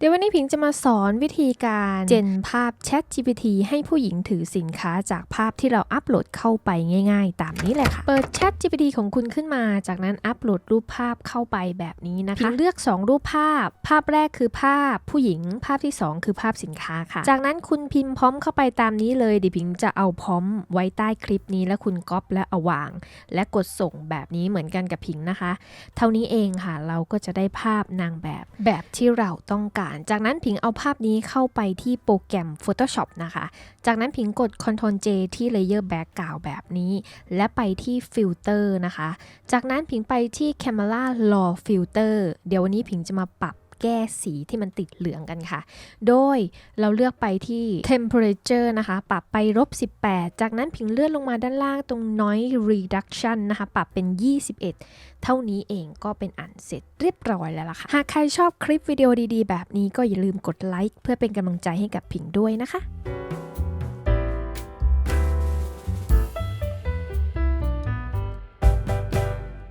เดี๋ยววันนี้ผิงจะมาสอนวิธีการเจนภาพ Chat GPT ให้ผู้หญิงถือสินค้าจากภาพที่เราอัปโหลดเข้าไปง่ายๆ ตามนี้เลยค่ะ เปิด Chat GPT ของคุณขึ้นมา จากนั้นอัปโหลดรูปภาพเข้าไปแบบนี้นะคะผิงเลือก 2 รูปภาพ ภาพแรกคือภาพผู้หญิง ภาพที่ 2 คือภาพสินค้าค่ะ จากนั้นคุณพิมพ์พร้อมเข้าไปตามนี้เลยเดี๋ยวผิงจะเอาพร้อมไว้ใต้คลิปนี้ แล้วคุณก๊อปและเอาวาง และกดส่งแบบนี้เหมือนกันกับผิงนะคะ เท่านี้เองค่ะ เราก็จะได้ภาพนางแบบแบบที่เราต้องการจากนั้นพิงเอาภาพนี้เข้าไปที่โปรแกรม Photoshop นะคะ จากนั้นพิงกด Ctrl J ที่ Layer Background แบบนี้ และไปที่ Filter นะคะ จากนั้นพิงไปที่ Camera Raw Filter เดี๋ยววันนี้พิงจะมาปรับ แก้สีที่มันติดเหลืองกันค่ะ โดยเราเลือกไปที่ temperature นะคะ ปรับไปลบ18 จากนั้นผิงเลื่อนลงมาด้านล่างตรง noise reduction นะคะ ปรับเป็น 21 เท่านี้เองก็เป็นอันเสร็จเรียบร้อยแล้วล่ะค่ะ หากใครชอบคลิปวิดีโอดีๆ แบบนี้ก็อย่าลืมกดไลค์เพื่อเป็นกำลังใจให้กับผิงด้วยนะคะ